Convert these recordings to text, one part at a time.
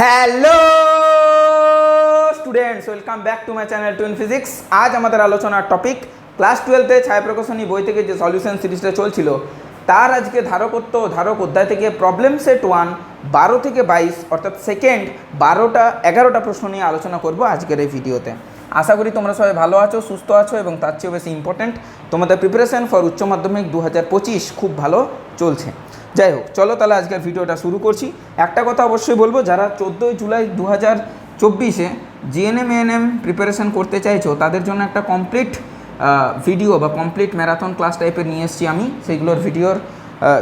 Hello students welcome back to my channel twin physics আজ আমাদের আলোচনার টপিক ক্লাস টুয়েলভে ছায়া প্রকাশনী বই থেকে যে সলিউশন সিরিজটা চলছিল, তার আজকে ধারকত্ব ধারক অধ্যায় থেকে প্রবলেম সেট ওয়ান বারো থেকে বাইশ, অর্থাৎ সেকেন্ড বারোটা, এগারোটা প্রশ্ন নিয়ে আলোচনা করব আজকের এই ভিডিওতে আশা করি তোমরা সবাই ভালো আছো, সুস্থ আছো এবং তার চেয়েও বেশি ইম্পর্ট্যান্ট তোমাদের প্রিপারেশন ফর উচ্চ মাধ্যমিক দু হাজার পঁচিশ খুব ভালো চলছে। যাই হোক চলো তাহলে আজকের ভিডিওটা শুরু করছি। একটা কথা অবশ্যই বলব, যারা চোদ্দোই জুলাই দু হাজার চব্বিশে জিএনএম এএনএম প্রিপারেশন করতে চাইছো, তাদের জন্য একটা কমপ্লিট ভিডিও বা কমপ্লিট ম্যারাথন ক্লাস টাইপের নিয়ে এসেছি আমি। সেইগুলোর ভিডিওর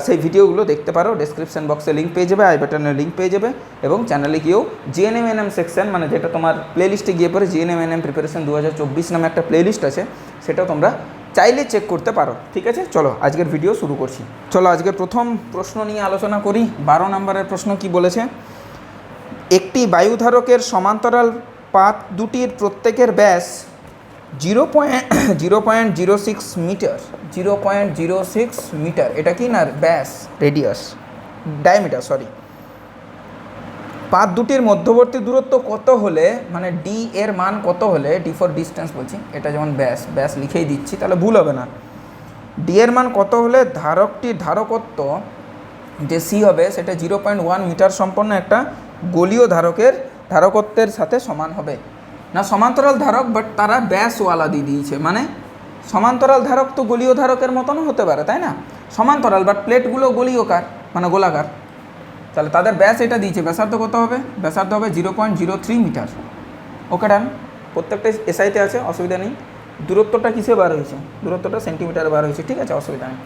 সেই ভিডিওগুলো দেখতে পারো। ডেসক্রিপশন বক্সে লিঙ্ক পেয়ে যাবে, আই বাটনের লিঙ্ক পেয়ে যাবে এবং চ্যানেলে গিয়েও জিএনএম এনএম সেকশন মানে যেটা তোমার প্লেলিস্টে গিয়ে পরে জিএনএম এনএম প্রিপারেশন দু হাজার চব্বিশ নামে একটা প্লেলিস্ট আছে, সেটাও তোমরা চাইলে চেক করতে পারো, ঠিক আছে? চলো, আজকের ভিডিও শুরু করছি। চলো আজকের প্রথম প্রশ্ন নিয়ে আলোচনা করি। বারো নম্বরের প্রশ্ন কি বলেছে? একটি বায়ুধারকের সমান্তরাল পাত দুটির প্রত্যেকের ব্যাস zero point zero point zero six metre. Zero point zero six metre, এটা কি না ব্যাস? রেডিয়াস। ডায়ামিটার সরি পাত দুটির মধ্যবর্তী দূরত্ব কত হলে মানে ডি এর মান কত হলে ডি ফর ডিস্টেন্স বলছি, এটা যেমন ব্যাস ব্যাস লিখেই দিচ্ছি, তাহলে ভুল হবে না। ডি এর মান কত হলে ধারকটির ধারকত্ব, যে সি হবে, সেটা জিরো পয়েন্ট ওয়ান মিটার সম্পন্ন একটা গলীয় ধারকের ধারকত্বের সাথে সমান হবে। না, সমান্তরাল ধারক বাট তারা ব্যাসওয়ালা দিয়ে দিয়েছে মানে সমান্তরাল ধারক তো গলীয় ধারকের মতনও হতে পারে, তাই না? সমান্তরাল বাট প্লেটগুলো গলীয়কার মানে গোলাকার। তাহলে তাদের ব্যাস এটা দিয়েছে, ব্যাসার্ধ কত হবে? ব্যাসার্ধ হবে zero point zero three metre. Okay done প্রত্যেকটা এসআইতে আছে, অসুবিধা নেই। দূরত্বটা কিসে বার হয়েছে? দূরত্বটা সেন্টিমিটারে বার হয়েছে, ঠিক আছে, অসুবিধা নেই।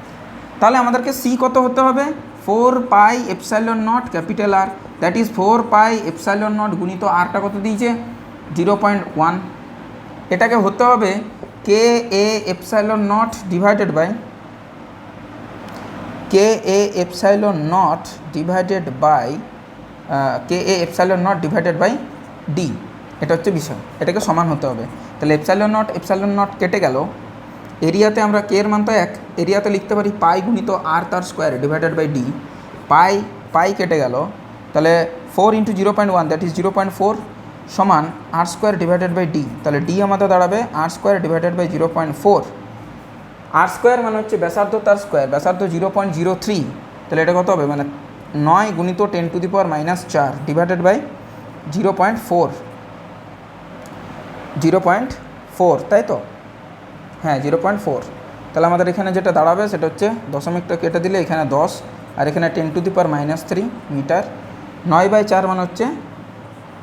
তাহলে আমাদেরকে সি কত হতে হবে? Four pi epsilon naught capital R that is four pi epsilon naught গুণিত আরটা কত দিয়েছে? জিরো পয়েন্ট ওয়ান এটাকে হতে হবে K A epsilon naught divided by K A epsilon naught divided by K A epsilon naught divided by D এটা হচ্ছে বিষয়। এটাকে সমান হতে হবে। তাহলে এপসাইলন নট এপসাইলন নট কেটে গেল। এরিয়াতে আমরা কে এর মান তো এক। এরিয়াতে লিখতে পারি পাই গুণিত আর তার square divided by D pi pi কেটে গেল। তাহলে four into zero point one that is zero point four সমান R square divided by D তাহলে ডি আমাদের দাঁড়াবে R square divided by zero point four R square মানে হচ্ছে ব্যাসার্ধ তার স্কোয়ার, ব্যাসার্ধ জিরো পয়েন্ট জিরো থ্রি তাহলে এটা কত হবে? মানে নয় গুণিত ten to the power minus চার divided by zero point four zero point four তাই তো? হ্যাঁ জিরো পয়েন্ট ফোর তাহলে আমাদের এখানে যেটা দাঁড়াবে সেটা হচ্ছে দশমিকটা কেটে দিলে এখানে দশ, আর এখানে ten to the power minus three metre. নয় বাই চার মানে হচ্ছে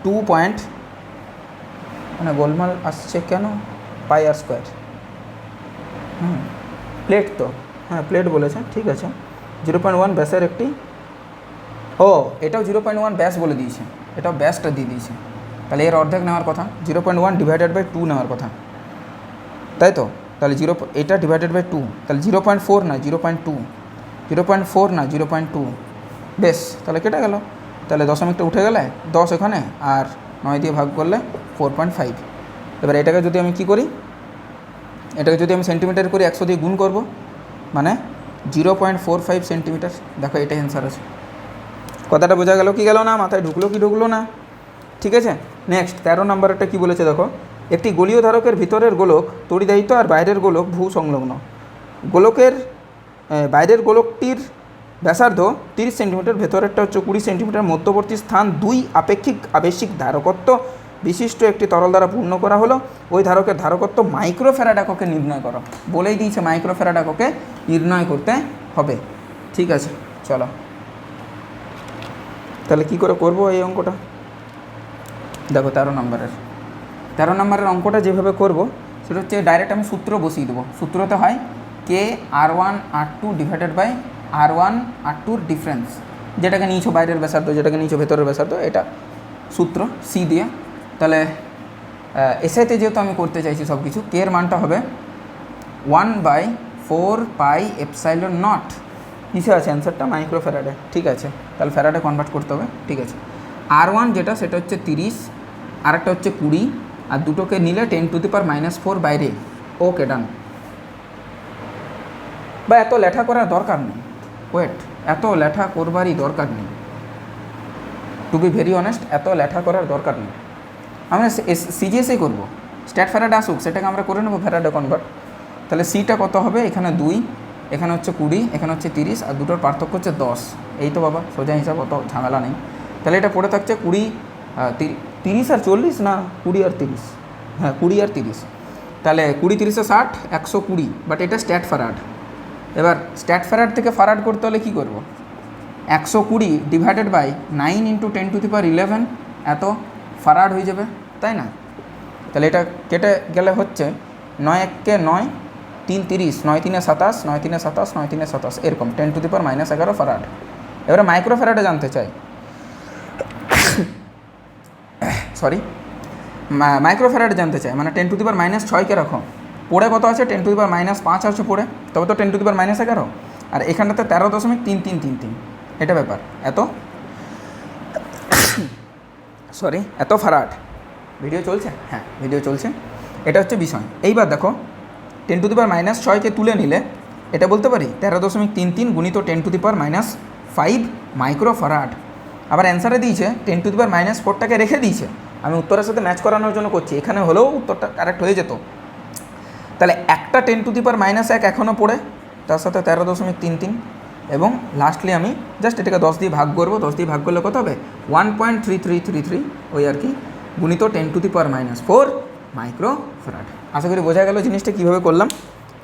টু পয়েন্ট মানে গোলমাল আসছে কেন? পাই আর স্কোয়ার। হুম। প্লেট তো? হ্যাঁ প্লেট বলেছে ঠিক আছে। জিরো পয়েন্ট ওয়ান ব্যাসের একটি, ও, এটাও জিরো পয়েন্ট ওয়ান ব্যাস বলে দিয়েছে। এটাও ব্যাসটা দিয়ে দিয়েছে। তাহলে এর অর্ধেক নেওয়ার কথা zero point one divided by two নেওয়ার কথা। তাই তো? তাহলে জিরো এটা ডিভাইডেড বাই টু তাহলে জিরো পয়েন্ট ফোর না zero point two zero point four না জিরো পয়েন্ট টু বেশ, তাহলে কেটে গেল। তাহলে দশমিকটা উঠে গেলে দশ এখানে, আর নয় দিয়ে ভাগ করলে ফোর পয়েন্ট ফাইভ এবার এটাকে যদি আমি কি করি? এটাকে যদি আমি সেন্টিমিটার করি একশো দিয়ে গুণ করব মানে zero point four five centimetre দেখো এটাই অ্যান্সার আছে। কথাটা বোঝা গেল কি গেল না? মাথায় ঢুকলো কি ঢুকলো না? ঠিক আছে? নেক্সট তেরো নম্বরটা কি বলেছে দেখো? একটি গোলীয় ধারকের ভিতরের গোলক তড়িদায়িত আর বাইরের গোলক ভূ সংলগ্ন গোলকের বাইরের গোলকটির ব্যাসার্ধ তিরিশ সেন্টিমিটার ভেতরেরটা হচ্ছে কুড়ি সেন্টিমিটার মধ্যবর্তী স্থান দুই আপেক্ষিক আবেশিক ধারকত্ব বিশিষ্ট একটি তরল দ্বারা পূর্ণ করা হলো। ওই ধারকের ধারকত্ব মাইক্রোফেরাড এককে নির্ণয় করো। বলেই দিয়েছে মাইক্রোফেরাড এককে নির্ণয় করতে হবে। ঠিক আছে, চলো। তাহলে কি করে করব এই অঙ্কটা? দেখো, তেরো নম্বরের। তেরো নম্বরের অঙ্কটা যেভাবে করব, সেটা হচ্ছে ডাইরেক্ট আমি সূত্র বসিয়ে দেবো। সূত্রতে হয় K R one R two divided by R one R tour difference যেটাকে নিয়েছো বাইরের ব্যাসার্ধ, যেটাকে নিয়েছো ভেতরের ব্যাসার্ধ, এটা সূত্র সি দিয়ে তাহলে এসআইতে যেহেতু আমি করতে চাইছি সব কিছু কে এর মানটা হবে one by four pi epsilon naught কিসে আছে অ্যান্সারটা মাইক্রো ফ্যারাডে ঠিক আছে, তাহলে ফ্যারাডে কনভার্ট করতে হবে। ঠিক আছে আর ওয়ান যেটা, সেটা হচ্ছে তিরিশ আর একটা হচ্ছে কুড়ি, আর দুটোকে নিলে ten to the power minus four বাইরে ওকে ডান বা এত লেঠা করার দরকার নেই। ওয়েট এত লেঠা করবারই দরকার নেই। টু বি ভেরি অনেস্ট এত লেঠা করার দরকার নেই। আমরা সিজিএসই করব। স্ট্যাট ফ্যারাড আসুক, সেটাকে আমরা করে নেব ফ্যারাডে কনভার্ট তাহলে সিটা কত হবে? এখানে দুই, এখানে হচ্ছে কুড়ি, এখানে হচ্ছে তিরিশ, আর দুটোর পার্থক্য হচ্ছে দশ। এই তো বাবা, সোজা হিসাব, অত ঝামেলা নেই। তাহলে এটা পড়ে থাকছে কুড়ি তিরিশ আর চল্লিশ না কুড়ি আর তিরিশ? হ্যাঁ কুড়ি আর তিরিশ। তাহলে কুড়ি, তিরিশে ষাট, একশো কুড়ি। বাট এটা স্ট্যাট ফ্যারাড এবার স্ট্যাট ফ্যারাড থেকে ফারাড করতে হলে কী করব? একশো কুড়ি divided by nine into ten to the power eleven এত ফারাড হয়ে যাবে। তাই না? তাহলে এটা কেটে গেলে হচ্ছে নয় এককে নয়, তিন তিরিশ, নয় তিনে সাতাশ, নয় তিনে সাতাশ, নয় তিনে সাতাশ, এরকম। Ten to the power minus এগারো ফারাড এবারে মাইক্রো ফ্যারাডে জানতে চাই। সরি মাইক্রো ফ্যারাডে জানতে চাই। মানে ten to the power minus ছয়কে রাখো? পড়ে কত আছে? Ten to the power minus পাঁচ আছে পড়ে। তবে তো ten to the power minus এগারো। আর এখানটাতে তেরো দশমিক তিন তিন তিন তিন। এটা ব্যাপার। এত? সরি এত ফারাট ভিডিও চলছে? হ্যাঁ ভিডিও চলছে। এটা হচ্ছে বিষয়। এইবার দেখো ten to the power minus ছয়কে তুলে নিলে, এটা বলতে পারি, তেরো দশমিক তিন তিন গুণিত ten to the power minus five micro farad আবার অ্যান্সারে দিয়েছে ten to the power minus ফোরটাকে রেখে দিয়েছে। আমি উত্তরের সাথে ম্যাচ করানোর জন্য করছি, এখানে হলেও উত্তরটা কারেক্ট হয়ে যেত। তাহলে একটা ten to the power minus এক এখনও পড়ে, তার সাথে তেরো দশমিক তিন তিন, এবং লাস্টলি আমি জাস্ট এটাকে দশ দিয়ে ভাগ করব, দশ দিয়ে ভাগ করলে কত হবে? One point three three three three ওই আর কি। গুণিত ten to the power minus four micro farad আশা করি বোঝা গেল জিনিসটা কীভাবে করলাম।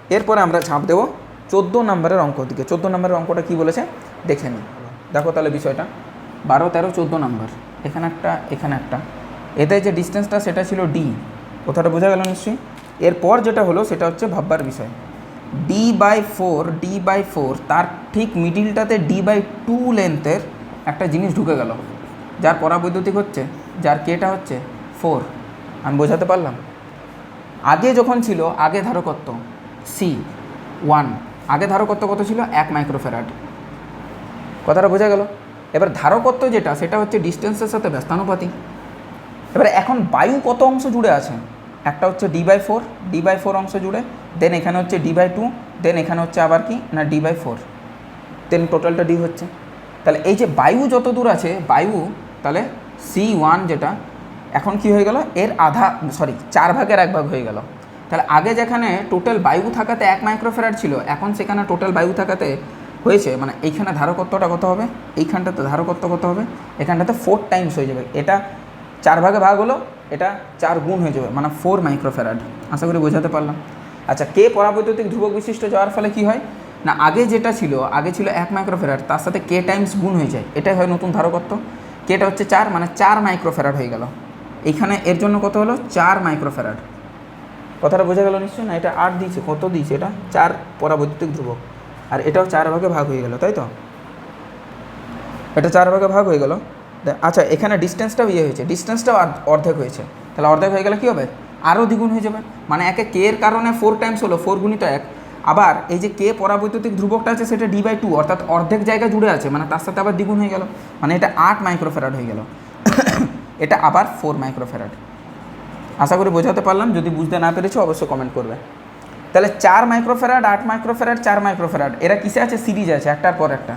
এরপরে আমরা ঝাঁপ দেবো চোদ্দ নম্বরের অঙ্ক দিকে। চোদ্দ নম্বরের অঙ্কটা কী বলেছে? দেখে নিই। দেখো তাহলে বিষয়টা। বারো, তেরো, চোদ্দ নম্বর। এখানে একটা এখানে একটা। এতে যে ডিস্টেন্সটা সেটা ছিল ডি কথাটা বোঝা গেল নিশ্চয়ই? এরপর যেটা হলো সেটা হচ্ছে ভাববার বিষয়। D by four D by four, তার ঠিক মিডিলটাতে ডি বাই টু লেন্থের একটা জিনিস ঢুকে গেল। যার পরাবৈদ্যুতিক হচ্ছে? যার কেটা হচ্ছে ফোর আমি বোঝাতে পারলাম? আগে যখন ছিল, আগে ধারকত্ব সি ওয়ান আগে ধারকত্ব কত ছিল? এক মাইক্রোফেরাড কথাটা বোঝা গেল? এবার ধারকত্ব যেটা, সেটা হচ্ছে ডিস্টেন্সের সাথে ব্যস্তানুপাতিক। এবার এখন বায়ু কত অংশ জুড়ে আছে? একটা হচ্ছে D by four D by four অংশ জুড়ে দেন এখানে হচ্ছে ডি বাই টু দেন এখানে হচ্ছে আবার কি? না ডি বাই ফোর দেন টোটালটা ডি হচ্ছে। তাহলে এই যে বায়ু যত দূর আছে, বায়ু তাহলে সি ওয়ান যেটা, এখন কি হয়ে গেল? এর আধা সরি চার ভাগের এক ভাগ হয়ে গেল। তাহলে আগে যেখানে টোটাল বায়ু থাকাতে এক মাইক্রোফেরাড ছিল, এখন সেখানে টোটাল বায়ু থাকাতে হয়েছে মানে এইখানে ধারকত্বটা কত হবে? এইখানটাতে ধারকত্ব কত হবে? এখানটাতে ফোর টাইমস হয়ে যাবে। এটা চার ভাগে ভাগ হলো, এটা চার গুণ হয়ে যাবে মানে ফোর মাইক্রোফেরাড আশা করি বোঝাতে পারলাম। আচ্ছা কে পরাবৈদ্যুতিক ধ্রুবক বিশিষ্ট যাওয়ার ফলে কি হয়? না, আগে যেটা ছিল, আগে ছিল এক মাইক্রোফেরাড তার সাথে কে টাইমস গুণ হয়ে যায়। এটাই হয় নতুন ধারকত্ব। কেটা হচ্ছে চার মানে চার মাইক্রোফেরাড হয়ে গেল। এইখানে এর জন্য কত হলো? চার মাইক্রোফেরাড কথাটা বোঝা গেল নিশ্চয়ই? না, এটা আট দিয়েছে। কত দিয়েছে এটা? চার পরাবৈদ্যুতিক ধ্রুবক। আর এটাও চার ভাগে ভাগ হয়ে গেল, তাই তো? এটা চার ভাগে ভাগ হয়ে গেল। আচ্ছা এখানে ডিস্টেন্সটাও ইয়ে হয়েছে। ডিস্টেন্সটাও অর্ধেক হয়েছে। তাহলে অর্ধেক হয়ে গেলে কী হবে? আরও দ্বিগুণ হয়ে যাবে। মানে একে কে এর কারণে ফোর টাইমস হলো। ফোর গুণিত এক। আবার এই যে কে পরাবৈদ্যুতিক ধ্রুবকটা আছে সেটা ডি বাই টু অর্থাৎ অর্ধেক জায়গা জুড়ে আছে মানে তার সাথে আবার দ্বিগুণ হয়ে গেল মানে এটা আট মাইক্রোফেরাড হয়ে গেল। এটা আবার ফোর মাইক্রোফেরাড আশা করি বোঝাতে পারলাম, যদি বুঝতে না পেরেছ অবশ্যই কমেন্ট করবে। তাহলে চার মাইক্রোফেরাড আট মাইক্রোফেরাড চার মাইক্রোফেরাড এরা কিসে আছে? সিরিজ আছে, একটার পর একটা।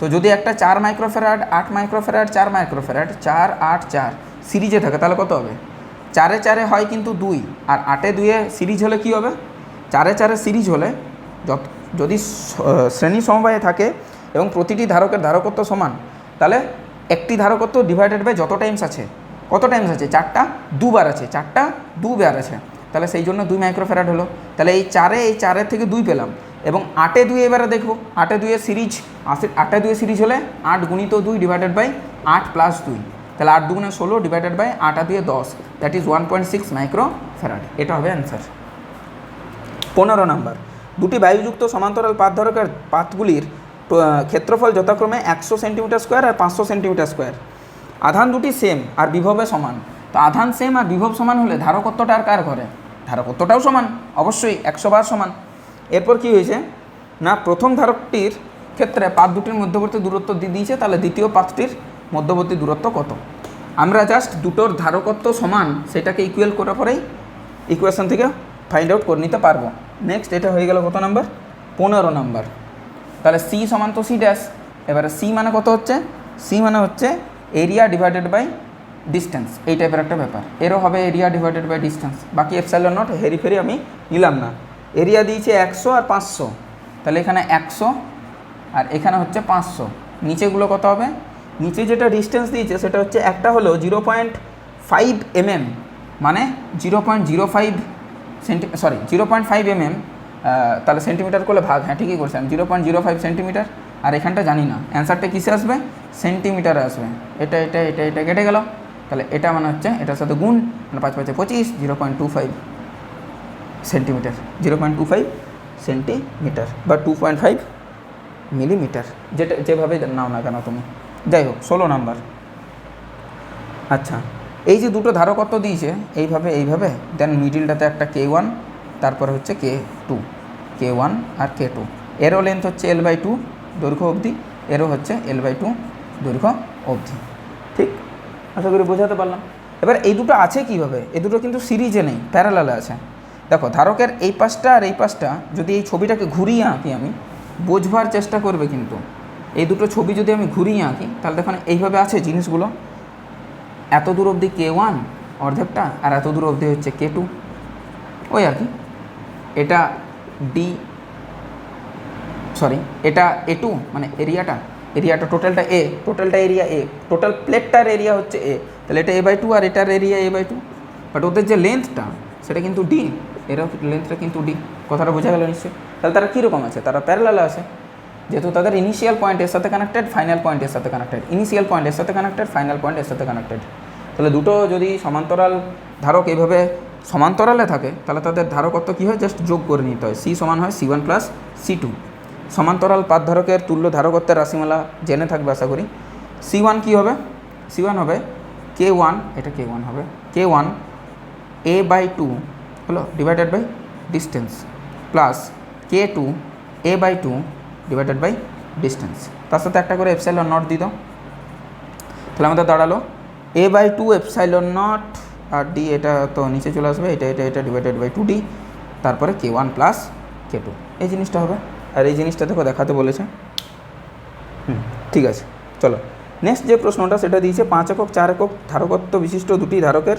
তো যদি একটা চার মাইক্রোফেরাড আট মাইক্রোফেরাড চার মাইক্রোফেরাড চার, আট, চার, সিরিজে থাকে, তাহলে কত হবে? চারে চারে হয় কিন্তু দুই, আর আটে দুয়ে সিরিজ হলে কি হবে? চারে চারে সিরিজ হলে যদি শ্রেণি সমবায়ে থাকে এবং প্রতিটি ধারকের ধারকত্ব সমান, তাহলে একটি ধারকত্ব ডিভাইডেড বাই যত টাইমস আছে, কত টাইমস আছে? চারটা, দুবার আছে। চারটা, দুবার আছে। তাহলে সেই জন্য দুই মাইক্রোফেরাড হলো। তাহলে এই চারে, এই চারের থেকে দুই পেলাম। এবং আটে দুই এবারে দেখব। আটে দুইয়ের সিরিজ আটে দুইয়ের সিরিজ হলে আট গুণিত দুই ডিভাইডেড বাই আট প্লাস দুই। তাহলে আট দুগুণে ষোলো ডিভাইডেড বাই আটা দুয়ে দশ। That is one point six micro farad এটা হবে অ্যান্সার পনেরো নাম্বার দুটি বায়ুযুক্ত সমান্তরাল পাত ধরকের পাতগুলির ক্ষেত্রফল যথাক্রমে একশো সেন্টিমিটার স্কোয়ার আর পাঁচশো সেন্টিমিটার স্কোয়ার। আধান দুটি সেম আর বিভবে সমান। তো আধান সেম আর বিভব সমান হলে ধারকত্বটা আর কার করে ধারকত্বটাও সমান, অবশ্যই একশো বার সমান। এরপর কি হয়েছে? না, প্রথম ধারকটির ক্ষেত্রে পাত দুটির মধ্যবর্তী দূরত্ব দিয়ে দিয়েছে, তাহলে দ্বিতীয় পাতটির মধ্যবর্তী দূরত্ব কত? আমরা জাস্ট দুটোর ধারকত্ব সমান, সেটাকে ইকুয়াল করার পরেই ইকুয়েশন থেকে ফাইন্ড আউট করে নিতে পারব। নেক্সট এটা হয়ে গেল কত নাম্বার পনেরো নাম্বার তাহলে সি সমান তো সি ড্যাশ এবারে সি মানে কত হচ্ছে? সি মানে হচ্ছে এরিয়া ডিভাইডেড বাই ডিস্টেন্স এই টাইপের একটা ব্যাপার। এরও হবে এরিয়া ডিভাইডেড বাই ডিস্টেন্স বাকি এফসাইলন নট হেরি ফেরি আমি নিলাম না। এরিয়া দিয়েছে একশো আর পাঁচশো। তাহলে এখানে একশো আর এখানে হচ্ছে পাঁচশো। নিচেগুলো কত হবে? নিচে যেটা ডিস্টেন্স দিয়েছে, সেটা হচ্ছে একটা হলো জিরো পয়েন্ট ফাইভ এমএম মানে zero point zero five centi sorry zero point five mm তাহলে সেন্টিমিটার করলে ভাগ হ্যাঁ ঠিকই করছেন zero point zero five centimetre আর এখানটা জানি না। অ্যান্সারটা কিসে আসবে? সেন্টিমিটারে আসবে। এটা এটা এটা এটা কেটে গেল। তাহলে এটা মানে হচ্ছে, এটার সাথে গুণ মানে পাঁচ পাঁচে পঁচিশ zero point two five centimetre zero point two five centimetre বা টু পয়েন্ট ফাইভ মিলিমিটার যেটা, যেভাবে নাও না কেন তুমি। যাই হোক, ষোলো নাম্বার আচ্ছা। এই যে দুটো ধারকত্ব দিয়েছে, এইভাবে এইভাবে দেন মিডিলটাতে একটা কে ওয়ান তারপরে হচ্ছে কে টু কে ওয়ান আর কে টু এরও লেন্থ হচ্ছে এল বাই টু দৈর্ঘ্য অবধি এরও হচ্ছে এল বাই টু দৈর্ঘ্য অবধি। ঠিক? আশা করি বোঝাতে পারলাম। এবার এই দুটো আছে কীভাবে? এই দুটো কিন্তু সিরিজে নেই প্যারালালে আছে। দেখো, ধারকের এই পাশটা আর এই পাশটা, যদি এই ছবিটাকে ঘুরিয়ে আঁকি আমি, বোঝবার চেষ্টা করবে কিন্তু। এই দুটো ছবি যদি আমি ঘুরিয়ে আঁকি, তাহলে দেখুন এইভাবে আছে জিনিসগুলো। এত দূর অবধি কে ওয়ান অর্ধেকটা? আর এত দূর অবধি হচ্ছে কে টু ওই আর কি। এটা ডি সরি এটা এ টু মানে এরিয়াটা। এরিয়াটা টোটালটা এ টোটালটা এরিয়া এ টোটাল প্লেটটার এরিয়া হচ্ছে এ তাহলে এটা এ বাই টু আর এটার area A by two but ওদের যে লেন্থটা সেটা কিন্তু ডি এর লেন্থটা কিন্তু ডি কথাটা বোঝা গেল নিশ্চয়ই। তাহলে তারা কীরকম আছে? তারা প্যারালালে আছে। যেহেতু তাদের ইনিশিয়াল পয়েন্ট এর সাথে কানেক্টেড ফাইনাল পয়েন্ট এর সাথে কানেক্টেড ইনিশিয়াল পয়েন্ট এর সাথে কানেক্টেড ফাইনাল পয়েন্ট এর সাথে কানেক্টেড তাহলে দুটো যদি সমান্তরাল ধারক এইভাবে সমান্তরালে থাকে, তাহলে তাদের ধারকত্ব কী হয়? জাস্ট যোগ করে নিতে হয়। সি সমান হয় C one plus C two সমান্তরাল পাত ধারকের তুল্য ধারকত্বের রাশিমালা জেনে থাকবে, আশা করি। সি ওয়ান কী হবে? সি ওয়ান হবে কে ওয়ান এটা কে ওয়ান হবে। K one A by two হলো divided by distance plus K two A by two divided by distance তার সাথে একটা করে এপসাইলন নট দাও। তাহলে আমাদের দাঁড়াল। A by two epsilon naught R D এটা তো নিচে চলে আসবে, এটা এটা এটা ডিভাইডেড বাই টু ডি তারপরে K one plus K two এই জিনিসটা হবে। আর এই জিনিসটা দেখো, দেখাতে বলেছে। হুম, ঠিক আছে, চলো। নেক্সট যে প্রশ্নটা, সেটা দিয়েছে, পাঁচ একক, চার একক, ধারকত্ব বিশিষ্ট দুটি ধারকের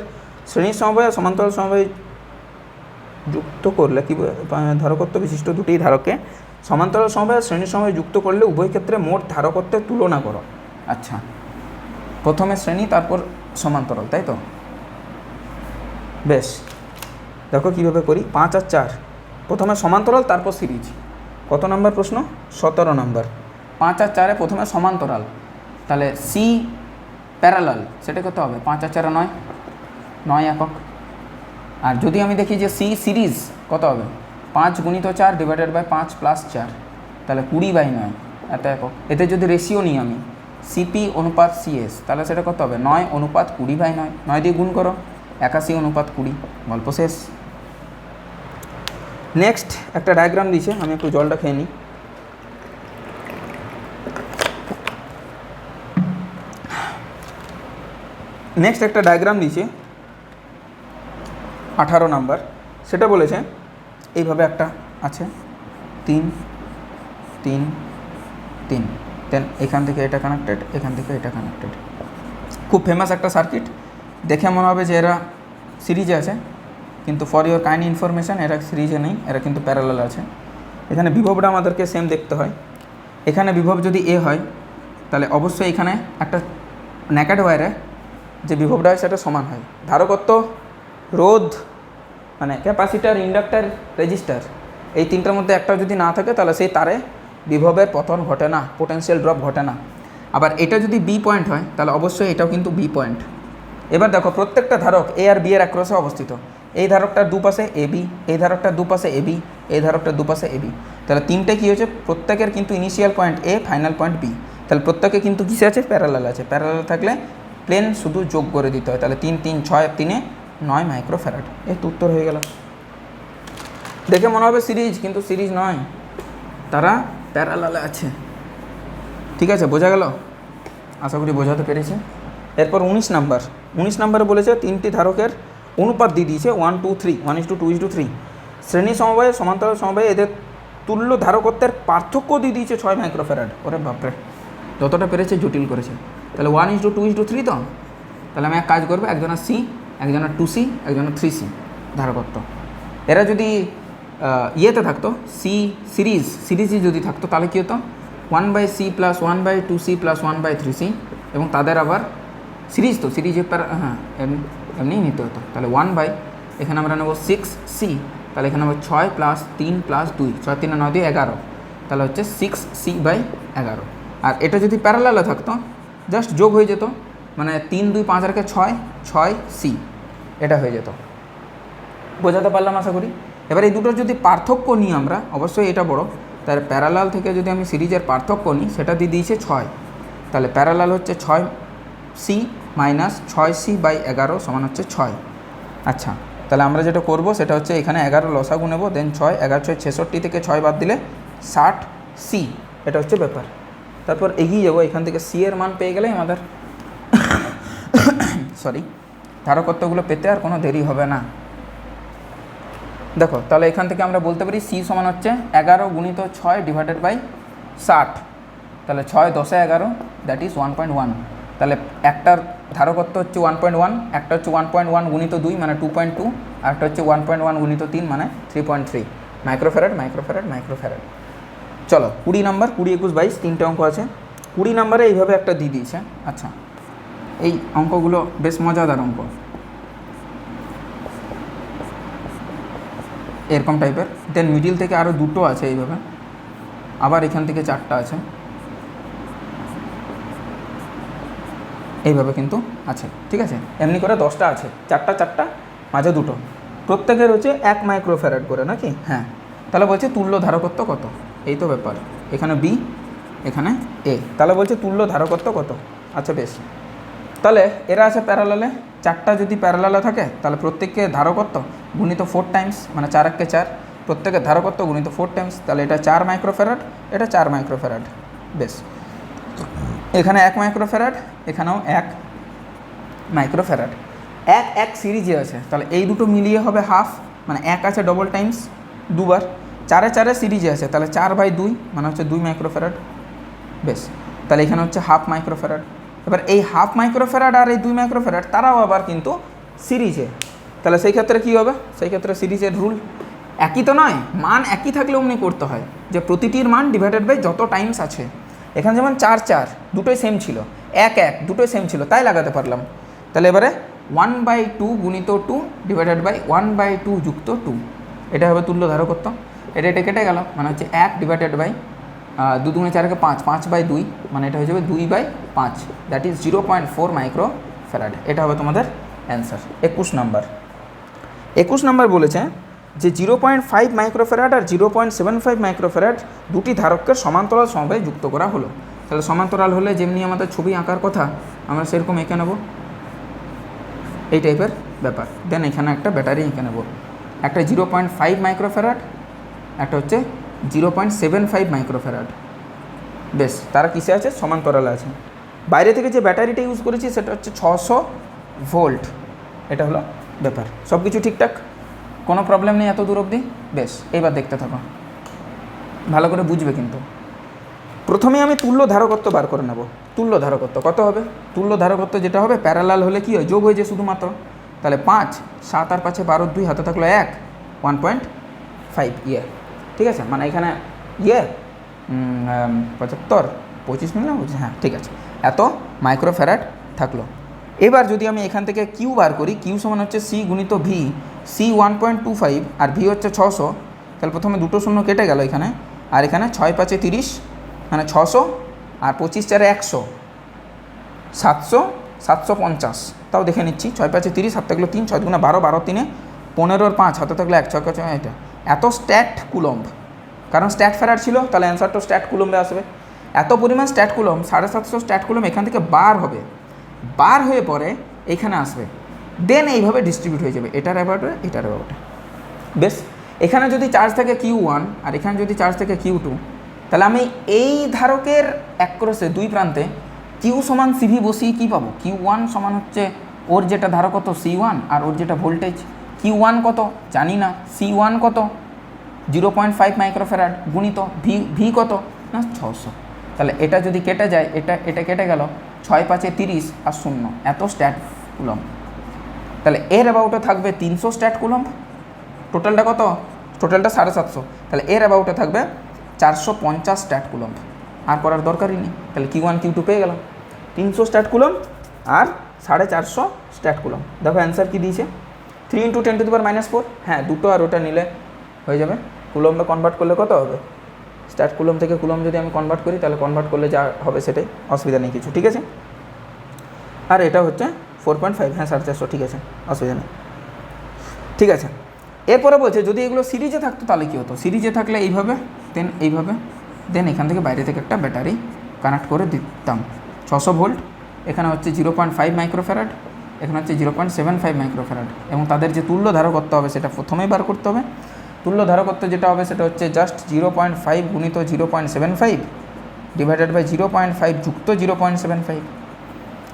শ্রেণির সমবায় আর সমান্তরাল সমবায় যুক্ত করলে কি ধারকত্ব বিশিষ্ট দুটি ধারককে সমান্তরাল সমবায় আর শ্রেণির সমবায় যুক্ত করলে উভয় ক্ষেত্রে মোট ধারকত্বের তুলনা করো। আচ্ছা প্রথমে শ্রেণি, তারপর সমান্তরাল, তাই তো? বেশ, দেখো কীভাবে করি। পাঁচ আর চার, প্রথমে সমান্তরাল, তারপর সিরিজ। কত নম্বর প্রশ্ন? সতেরো নম্বর। পাঁচ আর চারে প্রথমে সমান্তরাল। তাহলে সি প্যারালাল সেটা কত হবে? পাঁচ আর চারে নয়। নয় একক। আর যদি আমি দেখি যে সি সিরিজ কত হবে? পাঁচ গুণিত চার ডিভাইডেড বাই পাঁচ প্লাস চার। তাহলে কুড়ি বাই নয়। এত একক এতে যদি রেশিও নিই আমি সিপি অনুপাত সিএস তাহলে সেটা কত হবে? নয় অনুপাত কুড়ি বাই নয়। নয় দিয়ে গুণ করো, একাশি অনুপাত কুড়ি। গল্প শেষ। নেক্সট একটা ডায়াগ্রাম দিয়েছে, আমি একটু জলটা খেয়ে নিই। নেক্সট একটা ডায়াগ্রাম দিয়েছে, আঠারো নাম্বার সেটা বলেছে এইভাবে একটা আছে। তিন তিন তিন। দেন এখান থেকে এটা কানেক্টেড এখান থেকে এটা কানেক্টেড খুব ফেমাস একটা সার্কিট দেখে মনে হবে যে এরা সিরিজে আছে। কিন্তু ফর ইওর কাইন্ড ইনফরমেশান এরা সিরিজে নেই। এরা কিন্তু প্যারালাল আছে। এখানে বিভবটা আমাদেরকে সেম দেখতে হয়। এখানে বিভব যদি এ হয়, তাহলে অবশ্যই এখানে একটা ন্যাকেট ওয়ারে যে বিভবটা হয়, সেটা সমান হয়। ধারকত্ব, রোধ মানে ক্যাপাসিটার ইন্ডাক্টার রেজিস্টার এই তিনটার মধ্যে একটা যদি না থাকে, তাহলে সেই তারে বিভবের পতন ঘটে না পোটেনশিয়াল ড্রপ ঘটে না। আবার এটা যদি বি পয়েন্ট হয়, তাহলে অবশ্যই এটাও কিন্তু বি পয়েন্ট এবার দেখো, প্রত্যেকটা ধারক এ আর বি এর অ্যাক্রসে অবস্থিত। এই ধারকটার দুপাশে এ বি এই ধারকটার দুপাশে এ বি এই ধারকটার দুপাশে এ বি তাহলে তিনটে কী হয়েছে? প্রত্যেকের কিন্তু initial point A final point B তাহলে প্রত্যেকে কিন্তু কিসে আছে? প্যারালাল আছে। প্যারালাল থাকলে প্লেন শুধু যোগ করে দিতে হয়। তাহলে তিন তিন, ছয়, তিনে নয় মাইক্রোফ্যারাড এই তো উত্তর হয়ে গেল। দেখে মনে হবে সিরিজ, কিন্তু সিরিজ নয়। তারা প্যারালালে আছে। ঠিক আছে, বোঝা গেল? আশা করি বোঝাতে পেরেছি। এরপর উনিশ নাম্বার। উনিশ নাম্বারে বলেছে, তিনটি ধারকের অনুপাত দিয়ে দিয়েছে one two three one is to two is to three শ্রেণি সমবায়ে, সমান্তরাল সমবায়ে এদের তুল্য ধারকত্বের পার্থক্য দিয়ে দিয়েছে ছয় মাইক্রোফ্যারাড ওরে বাপরে। যতটা পেরেছে জটিল করেছে। তাহলে one is to two is to three তো? তাহলে আমি এক কাজ করব, একজনের সি একজনের টু সি একজনের থ্রি সি ধারকত্ব। এরা যদি ইয়েতে থাকতো সি সিরিজ সিরিজই যদি থাকতো, তাহলে কী হতো? One by C plus one by two C plus one by three C এবং তাদের আবার সিরিজ তো সিরিজের প্যারা হ্যাঁ এমনি নিতে হতো। তাহলে ওয়ান বাই এখানে আমরা নেব সিক্স সি তাহলে এখানে নেব ছয় প্লাস তিন প্লাস দুই, ছয়, তিন, নয়, দুই, এগারো। তাহলে হচ্ছে সিক্স সি বাই এগারো। আর এটা যদি প্যারালালে থাকতো জাস্ট যোগ হয়ে যেত মানে তিন, দুই, পাঁচ রেখে ছয় ছয় সি এটা হয়ে যেত। বোঝাতে পারলাম আশা করি? এবার এই দুটোর যদি পার্থক্য নিই আমরা, অবশ্যই এটা বড়। তার প্যারালাল থেকে যদি আমি সিরিজের পার্থক্য নিই, সেটা দিয়ে দিয়েছে ছয়। তাহলে প্যারালাল হচ্ছে ছয় সি মাইনাস ছয় সি বাই এগারো সমান হচ্ছে ছয়। আচ্ছা তাহলে আমরা যেটা করব, সেটা হচ্ছে এখানে এগারো লসাগু নেব দেন ছয়, এগারো, ছয়, ছেষট্টি থেকে ছয় বাদ দিলে ষাট সি এটা হচ্ছে ব্যাপার। তারপর এগিয়ে যাব, এখান থেকে সি এর মান পেয়ে গেলেই আমাদের সরি ধারকত্বগুলো পেতে আর কোনো দেরি হবে না। দেখো, তাহলে এখান থেকে আমরা বলতে পারি সি সমান হচ্ছে এগারো গুণিত ছয় ডিভাইডেড বাই ষাট। তাহলে ছয় দশে এগারো that is one point one তাহলে একটার ধারকত্ব হচ্ছে ওয়ান পয়েন্ট ওয়ান একটা হচ্ছে ওয়ান পয়েন্ট ওয়ান গুণিত দুই মানে টু পয়েন্ট টু আর একটা হচ্ছে ওয়ান পয়েন্ট ওয়ান গুণিত তিন মানে three point three microfarad microfarad microfarad চলো, কুড়ি নম্বর কুড়ি একুশ, বাইশ, তিনটে অঙ্ক আছে। কুড়ি নাম্বারে এইভাবে একটা দিয়ে দিয়েছে। আচ্ছা এই অঙ্কগুলো বেশ মজাদার অঙ্ক। এরকম টাইপের দেন মিডিল থেকে আরও দুটো আছে এইভাবে। আবার এখান থেকে চারটা আছে। এইভাবে কিন্তু আছে। ঠিক আছে? এমনি করে দশটা আছে। চারটা চারটা, মাঝে দুটো। প্রত্যেকের হচ্ছে এক মাইক্রো মাইক্রোফ্যারাড করে, নাকি? হ্যাঁ। তাহলে বলছে তুল্য ধারকত্ব কত? এই তো ব্যাপার। এখানে বি এখানে এ তাহলে বলছে তুল্য ধারকত্ব কত? আচ্ছা বেশ। তাহলে এরা আছে প্যারালালে চারটা যদি প্যারালালে থাকে, তাহলে প্রত্যেককে ধারকত্ব গুণিত ফোর টাইমস মানে চার এককে চার। প্রত্যেকের ধারকত্ব গুণিত ফোর টাইমস তাহলে এটা চার মাইক্রোফ্যারাড এটা চার মাইক্রোফেরাট বেশ। এখানে এক মাইক্রোফ্যারাড এখানেও এক মাইক্রোফেরাট এক এক সিরিজে আছে, তাহলে এই দুটো মিলিয়ে হবে হাফ মানে এক আছে ডবল টাইমস দুবার। চারে চারে সিরিজে আছে, তাহলে চার বাই দুই মানে হচ্ছে দুই মাইক্রোফ্যারাড বেশ। তাহলে এখানে হচ্ছে হাফ মাইক্রোফ্যারাড এবার এই হাফ মাইক্রোফ্যারাড আর এই দুই মাইক্রোফ্যারাড তারাও আবার কিন্তু সিরিজে তাহলে সেই ক্ষেত্রে কী হবে? সেই ক্ষেত্রে সিরিজের রুল একই তো নয়, মান একই থাকলে অমনি করতে হয়। যে প্রতিটির মান ডিভাইডেড বাই যত টাইমস আছে। এখানে যেমন চার চার, দুটোই সেম ছিল। এক এক, দুটোই সেম ছিল, তাই লাগাতে পারলাম। তাহলে এবারে ওয়ান বাই টু গুণিত two divided by one by two যুক্ত টু এটা হবে তুল্য ধারকত্ব। এটা এটা কেটে গেল। মানে হচ্ছে এক ডিভাইডেড বাই দু দুগুণে চারকে পাঁচ পাঁচ বাই দুই মানে এটা হয়ে যাবে দুই বাই পাঁচ। That is zero point four micro farad এটা হবে তোমাদের অ্যান্সার একুশ নাম্বার। একুশ নাম্বার বলেছে যে জিরো পয়েন্ট ফাইভ মাইক্রোফেরাড আর zero point seven five microfarad দুটি ধারককে সমান্তরাল সমবায়ে যুক্ত করা হলো। তাহলে সমান্তরাল হলে যেমনি আমাদের ছবি আঁকার কথা, আমরা সেরকম এঁকে নেব। এই টাইপের ব্যাপার। দেন এখানে একটা ব্যাটারি এঁকে নেব। একটা জিরো পয়েন্ট ফাইভ মাইক্রোফেরাড একটা হচ্ছে zero point seven five microfarad. বেশ, তারা কিসে আছে? সমান্তরালে আছে। বাইরে থেকে যে ব্যাটারিটা ইউজ করেছি, সেটা হচ্ছে ছশো ভোল্ট। এটা হলো ব্যাপার। সব কিছু ঠিকঠাক? কোনো প্রবলেম নেই এত দূর অবধি? বেশ, এইবার দেখতে থাকো। ভালো করে বুঝবে কিন্তু। প্রথমে আমি তুল্য ধারকত্ব বার করে নেব। তুল্য ধারকত্ব, কত হবে? তুল্য ধারকত্ব যেটা হবে প্যারালাল হলে কি হয়? যোগ হয়ে যায় শুধুমাত্র। তাহলে পাঁচ, সাত আর পাঁচে বারো দুই, হাতে থাকল এক ওয়ান পয়েন্ট ফাইভ ইয়ে। ঠিক আছে? মানে এখানে ইয়ে পঁচাত্তর, পঁচিশ মিনিট না হ্যাঁ ঠিক আছে। এত মাইক্রোফ্যারাড থাকল। এবার যদি আমি এখান থেকে কিউ বার করি কিউ সমান হচ্ছে সি গুণিত V C one point two five আর ভি হচ্ছে ছশো, তাহলে প্রথমে দুটো শূন্য কেটে গেল এখানে, আর এখানে ছয় পাঁচে তিরিশ মানে ছশো, আর পঁচিশ চারে একশো, সাতশো সাতশো পঞ্চাশ। তাও দেখে নিচ্ছি, ছয় পাঁচে তিরিশ হাতে থাকল তিন, ছয় দুগুণে বারো বারো তিনে পনেরোর পাঁচ, হাতে থাকল এক, ছয় ছয় এটা। এত স্ট্যাট কুলম্ব। কারণ স্ট্যাট ফেরার ছিল, তাহলে অ্যান্সারটা স্ট্যাট কুলম্বে আসবে। এত পরিমাণ স্ট্যাট কুলম সাড়ে সাতশো স্ট্যাট কুলম এখান থেকে বার হবে। বার হয়ে পরে এখানে আসবে। দেন এইভাবে ডিস্ট্রিবিউট হয়ে যাবে। এটার অ্যাবাউটে এটার অ্যাবাউটে বেশ? এখানে যদি চার্জ থাকে কিউ ওয়ান আর এখানে যদি চার্জ থাকে কিউ টু তাহলে আমি এই ধারকের এক ক্রসে দুই প্রান্তে কিউ সমান সিভি বসিয়ে কী পাবো? কিউ ওয়ান সমান হচ্ছে ওর যেটা ধারক কত সি ওয়ান আর ওর যেটা ভোল্টেজ কিউ ওয়ান কত? জানি না। সি ওয়ান কত? জিরো পয়েন্ট ফাইভ মাইক্রোফেরাড গুণিত ভি ভি কত? না ছশো তাহলে এটা যদি কেটে যায়, এটা এটা কেটে গেল ছয় পাঁচে তিরিশ আর শূন্য। এত স্ট্যাট কুলম্ব। তাহলে এর অ্যাবাউটে থাকবে তিনশো স্ট্যাট কুলম্ব। টোটালটা কত? টোটালটা সাড়ে সাতশো। তাহলে এর অ্যাবাউটে থাকবে চারশো পঞ্চাশ স্ট্যাট কুলম্ব। আর করার দরকারই নেই। তাহলে কিউ ওয়ান কিউ টু পেয়ে গেলাম। তিনশো স্ট্যাট কুলম্ব আর সাড়ে চারশো স্ট্যাট কুলম্ব। দেখো অ্যান্সার কী দিয়েছে। Three into ten to the power minus four হ্যাঁ দুটো আর ওটা নিলে হয়ে যাবে। কুলম্বে কনভার্ট করলে কত হবে? স্ট্যাট কুলম থেকে কুলম যদি আমি কনভার্ট করি, তাহলে কনভার্ট করলে যা হবে সেটাই, অসুবিধা নেই কিছু, ঠিক আছে? আর এটা হচ্ছে ফোর পয়েন্ট ফাইভ হ্যাঁ সাড়ে চারশো ঠিক আছে, অসুবিধা নেই। ঠিক আছে। এরপরে বলছে, যদি এগুলো সিরিজে থাকতো তাহলে কী হতো? সিরিজে থাকলে এইভাবে দেন এইভাবে দেন এখান থেকে বাইরে থেকে একটা ব্যাটারি কানেক্ট করে দিতাম। ছশো ভোল্ট এখানে হচ্ছে জিরো পয়েন্ট ফাইভ মাইক্রোফ্যারাড এখানে হচ্ছে zero point seven five microfarad এবং তাদের যে তুল্য ধারক করতে হবে সেটা প্রথমেই বার করতে হবে। তুল্য ধারকত্ব যেটা হবে সেটা হচ্ছে জাস্ট জিরো পয়েন্ট ফাইভ গুণিত zero point seven five divided by zero point five যুক্ত জিরো পয়েন্ট সেভেন ফাইভ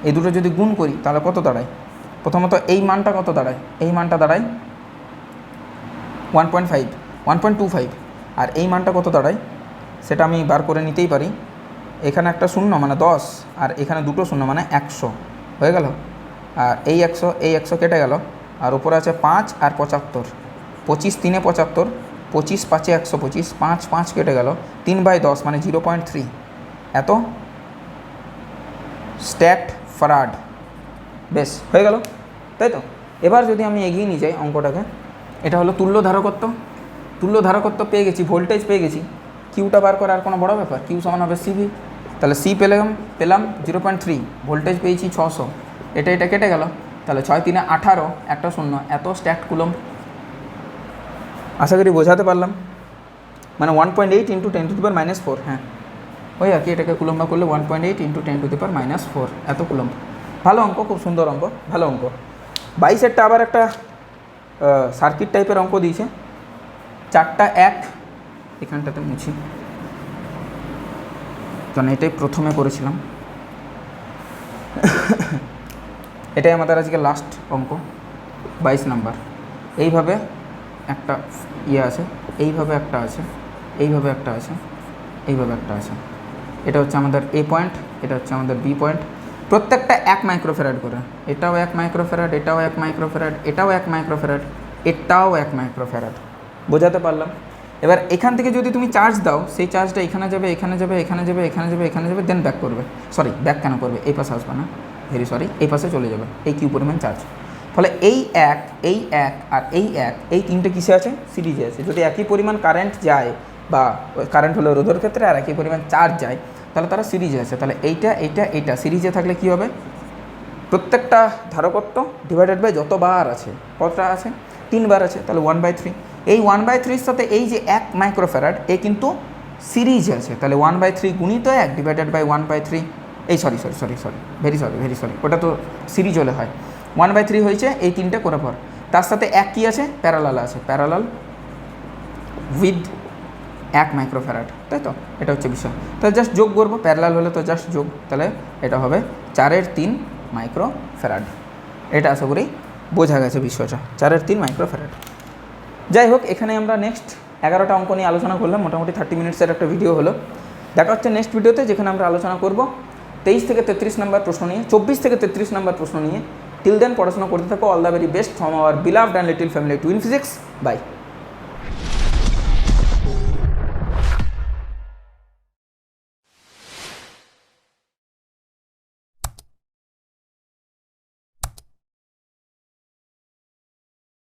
এই দুটো যদি গুণ করি তাহলে কত দাঁড়ায়? প্রথমত এই মানটা কত দাঁড়ায়? এই মানটা দাঁড়ায় one point five one point two five আর এই মানটা কত দাঁড়ায়? সেটা আমি বার করে নিতেই পারি। এখানে একটা শূন্য মানে দশ, আর এখানে দুটো শূন্য মানে একশো। হয়ে গেল? আর এই একশো এই একশো কেটে গেল। আর উপরে আছে পাঁচ আর পঁচাত্তর। পঁচিশ তিনে পঁচাত্তর, পঁচিশ পাঁচে একশো পঁচিশ, পাঁচ পাঁচ কেটে গেল, তিন বাই দশ মানে জিরো পয়েন্ট থ্রি। এত? Stat farad. বেশ, হয়ে গেল। তাই তো? এবার যদি আমি এগিয়ে নিয়ে যাই অঙ্কটাকে, এটা হলো তুল্য ধারকত্ব। তুল্য ধারকত্ব পেয়ে গেছি ভোল্টেজ পেয়ে গেছি। কিউটা বার করা আর কোনো বড় ব্যাপার? কিউ সমান হবে সিভি তাহলে সি পেলাম পেলাম জিরো পয়েন্ট থ্রি ভোল্টেজ পেয়েছি ছশো। এটা এটা কেটে গেল। তাহলে ছয় তিনে আঠারো একটা শূন্য। এত স্ট্যাট কুলম আশা করি বোঝাতে পারলাম। মানে one point eight into ten to the power minus four হ্যাঁ। ওই আর কি এটাকে কুলম্বা করলে one point eight into ten to the power minus four এত কুলম্ব। ভালো অঙ্ক খুব সুন্দর অঙ্ক ভালো অঙ্ক। বাইশেরটা আবার একটা সার্কিট টাইপের অঙ্ক দিয়েছে। চারটা এক এখানটাতে মুছি। কারণ এটাই প্রথমে করেছিলাম। এটাই আমাদের আজকে লাস্ট অঙ্ক, বাইশ নাম্বার এইভাবে একটা ইয়ে আছে, এইভাবে একটা আছে, এইভাবে একটা আছে, এইভাবে একটা আছে। এটা হচ্ছে আমাদের এ পয়েন্ট এটা হচ্ছে আমাদের বি পয়েন্ট প্রত্যেকটা এক মাইক্রোফেরাড করে। এটাও এক মাইক্রোফেরাড এটাও এক মাইক্রোফেরাড এটাও এক মাইক্রোফেরাড এটাও এক মাইক্রোফেরাড বোঝাতে পারলাম? এবার এখান থেকে যদি তুমি চার্জ দাও, সেই চার্জটা এখানে যাবে এখানে যাবে এখানে যাবে এখানে যাবে এখানে যাবে দেন ব্যাক করবে। সরি ব্যাক কেন করবে? এই পাশে আসবে না। ভেরি সরি এই পাশে চলে যাবে, এই কিউ পরিমাণ চার্জ ফলে এই এক এই এক আর এই এক, এই তিনটে কিসে আছে? সিরিজে আছে। যদি একই পরিমাণ কারেন্ট যায় বা কারেন্ট হলো রোধের ক্ষেত্রে আর একই পরিমাণ চার্জ যায়, তাহলে তারা সিরিজে আছে। তাহলে এইটা এইটা এইটা সিরিজে থাকলে কী হবে? প্রত্যেকটা ধারকত্ব ডিভাইডেড বাই যতবার আছে, কতটা আছে? তিনবার আছে, তাহলে ওয়ান বাই থ্রি এই ওয়ান বাই থ্রির সাথে এই যে এক মাইক্রোফ্যারাড এ কিন্তু সিরিজ আছে। তাহলে ওয়ান বাই থ্রি গুণিত এক divided by one by three এই sorry sorry sorry sorry very sorry very sorry ওটা তো সিরিজ হলে হয়। ওয়ান বাই থ্রি হয়েছে, এই তিনটে করে পর। তার সাথে এক কী আছে? প্যারালাল আছে। প্যারালাল উইথ এক মাইক্রোফ্যারাড তাই তো? এটা হচ্ছে বিষয়। তাহলে জাস্ট যোগ করব প্যারালাল হলে তো জাস্ট যোগ, তাহলে এটা হবে চারের তিন মাইক্রো মাইক্রোফ্যারাড এটা আশা করি বোঝা গেছে বিষয়টা, চারের তিন মাইক্রোফ্যারাড যাই হোক, এখানে আমরা নেক্সট এগারোটা অঙ্ক নিয়ে আলোচনা করলাম, মোটামুটি থার্টি মিনিটসের একটা ভিডিও হলো। দেখা হচ্ছে নেক্সট ভিডিওতে যেখানে আমরা আলোচনা করব তেইশ থেকে তেত্রিশ নম্বর প্রশ্ন নিয়ে, চব্বিশ থেকে তেত্রিশ নম্বর প্রশ্ন নিয়ে টিল দেন পড়াশোনা করতে থাকো। All the very best from our beloved and little family two in physics by